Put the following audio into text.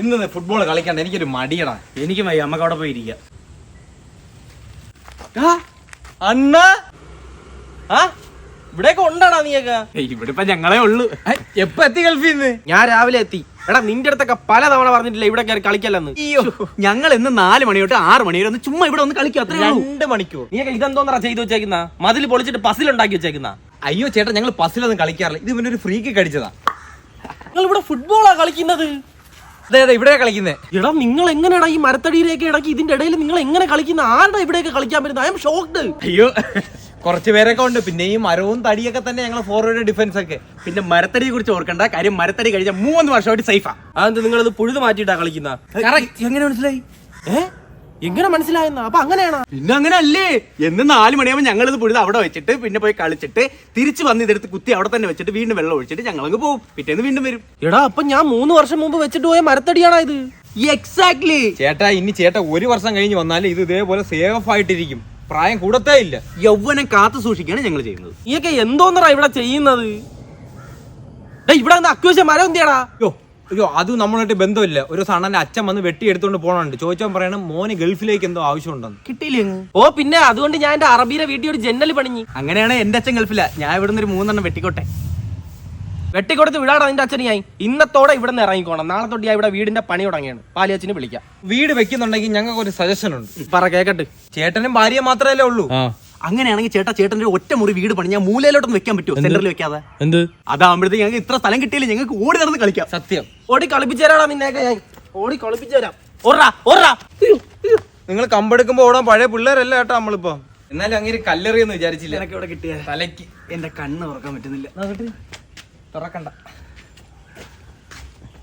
ഇന്ന് ഫുട്ബോൾ കളിക്കണ്ട എനിക്കൊരു മടിയടാ. എനിക്ക് മതി നമുക്ക് അവിടെ പോയി ഇരിക്കാം. അണ്ണ? ആ ഇവിടെയൊക്കെ ഉണ്ടാടാ നീയൊക്കെ. ഇവിടെ ഇപ്പൊ ഞങ്ങളെ ഉള്ളു. എപ്പ എത്തി ഗൾഫിൽ നിന്ന്? ഞാൻ രാവിലെ എത്തി. എടാ നിന്റെ അടുത്തൊക്കെ പല തവണ പറഞ്ഞിട്ടില്ല ഇവിടെ കയറി കളിക്കല്ലെന്ന്. അയ്യോ ഞങ്ങൾ ഇന്ന് നാല് മണി തൊട്ട് ആറ് മണി വരെ ഒന്ന് ചുമ്മാ ഇവിടെ ഒന്ന് കളിക്കുക അത്ര രണ്ട് മണിക്കൂർ. നീയൊക്കെ ഇതെന്തോന്നാ ചെയ്തു വെച്ചേക്കുന്ന? മതിൽ പൊളിച്ചിട്ട് പസിൽ ഉണ്ടാക്കി വെച്ചേക്കുന്ന? അയ്യോ ചേട്ടാ ഞങ്ങൾ പസിലൊന്നും കളിക്കാറില്ല. ഇത് ഇവനൊരു ഫ്രീക്ക് കടിച്ചതാ. നിങ്ങൾ ഇവിടെ ഫുട്ബോളാ കളിക്കുന്നത്? അതെ അതെ ഇവിടെ കളിക്കുന്നേ. എടാ നിങ്ങൾ എങ്ങനെയാടാ ഈ മരത്തടിയിലേക്ക് ഇടയ്ക്ക് ഇതിന്റെ ഇടയിൽ നിങ്ങൾ എങ്ങനെ കളിക്കുന്ന? ആരുടെ ഇവിടെയൊക്കെ കളിക്കാൻ പറ്റുന്നത് ഐ എം ഷോക്ക്ഡ് അയ്യോ കുറച്ച് പേരൊക്കെ ഉണ്ട്. പിന്നെ ഈ മരവും തടിയൊക്കെ തന്നെ ഞങ്ങൾ ഫോർവേഡ് ഡിഫൻസ് ഒക്കെ. പിന്നെ മരത്തടിയെ കുറിച്ച് ഓർക്കണ്ട. കാര്യം മരത്തടി കഴിഞ്ഞ മൂന്ന് വർഷമായിട്ട് സേഫാ അതെന്ത് നിങ്ങൾ ഇത് പുഴുത് മാറ്റിയിട്ടാ കളിക്കുന്ന? എങ്ങനെ മനസ്സിലായി? ഏ? എങ്ങനെ മനസ്സിലായെന്ന? അപ്പൊ അങ്ങനെയാണോ? പിന്നെ അങ്ങനെ അല്ലേ എന്ന് നാല് മണിയാകുമ്പോൾ ഞങ്ങൾ ഇത് പുഴുത് അവിടെ വെച്ചിട്ട് പിന്നെ പോയി കളിച്ചിട്ട് തിരിച്ചു വന്ന് ഇതെടുത്ത് കുത്തി അവിടെ തന്നെ വെച്ചിട്ട് വീണ്ടും വെള്ളം ഒഴിച്ചിട്ട് ഞങ്ങൾ അങ്ങ് പോകും പിറ്റേന്ന് വീണ്ടും വരും. എടാ അപ്പൊ ഞാൻ മൂന്ന് വർഷം മുമ്പ് വെച്ചിട്ട് പോയ മരത്തടിയാണോ ഇത്? എക്സാക്ട്ലി ചേട്ടാ ഇനി ചേട്ടാ ഒരു വർഷം കഴിഞ്ഞ് വന്നാലും ഇത് ഇതേപോലെ സേഫ് ആയിട്ടിരിക്കും പ്രായം കൂടത്തേ ഇല്ല. യൗവനം കാത്തു സൂക്ഷിക്കുകയാണ് ഞങ്ങൾ ചെയ്യുന്നത്. നീയൊക്കെ എന്തോന്നറാ ഇവിടെ ചെയ്യുന്നത്? ഇവിടെ എന്താ മരം എന്തിയാടാ? അയ്യോ അയ്യോ അത് നമ്മളായിട്ട് ബന്ധമില്ല. ഒരു സണ്ണന്റെ അച്ഛൻ വന്ന് വെട്ടി എടുത്തോണ്ട് പോകണുണ്ട് ചോദിച്ചാൽ പറയണം മോന് ഗൾഫിലേക്ക് എന്തോ ആവശ്യമുണ്ടെന്ന്. കിട്ടിയില്ലേ അങ്ങ്? ഓ പിന്നെ അതുകൊണ്ട് ഞാൻ എന്റെ അറബിയുടെ വീട്ടിൽ ഒരു ജനൽ പണിഞ്ഞി. അങ്ങനെയാണ് എന്റെ അച്ഛൻ ഗൾഫില. ഞാൻ ഇവിടുന്ന് ഒരു മൂന്നെണ്ണം വെട്ടിക്കോട്ടെ. വെട്ടിക്കൊടുത്ത് വിടാടാ നിന്റെ അച്ഛനെ ഞാൻ ഇന്നത്തോടെ ഇവിടെ നിന്ന് ഇറങ്ങിക്കോണം. നാളെ തൊട്ട് ഞാൻ ഇവിടെ വീടിന്റെ പണി തുടങ്ങിയാണ്. പാലിയച്ഛനെ വിളിക്കാം. വീട് വെക്കുന്നുണ്ടെങ്കിൽ ഞങ്ങൾക്ക് ഒരു സജഷൻ ഉണ്ട്. പറ കേക്കട്ട്. ചേട്ടനും ഭാര്യ മാത്രമല്ലേ ഉള്ളൂ. അങ്ങനെയാണെങ്കിൽ ചേട്ടാ ചേട്ടന്റെ ഒരു ഒറ്റ മുറി വീട് പണി ഞാൻ മൂലയിലോട്ടൊന്ന് വെക്കാൻ പറ്റുമോ? സെന്ററിൽ വെക്കാതെ. എന്ത്? അതാകുമ്പോഴത്തേക്ക് ഞങ്ങൾക്ക് ഇത്ര സ്ഥലം കിട്ടിയില്ല ഞങ്ങൾക്ക് ഓടി നടന്ന് കളിക്കാം. സത്യം. ഓടി കളിപ്പിച്ചേരാടാ നിന്നേക്ക് ഞാൻ. ഓടി കളിപ്പിച്ചേരാം. ഓടാ നിങ്ങൾ കമ്പെടുക്കുമ്പോ ഓടാൻ പഴയ പിള്ളേരല്ല കേട്ടോ നമ്മളിപ്പോ? എന്നാലും അങ്ങനെ കല്ലെറിയെന്ന് വിചാരിച്ചില്ല. എനിക്ക് ഇവിടെ കിട്ടിയ? തലയ്ക്ക്. എന്റെ കണ്ണ് തുറക്കാൻ പറ്റുന്നില്ല. തുറക്കണ്ട.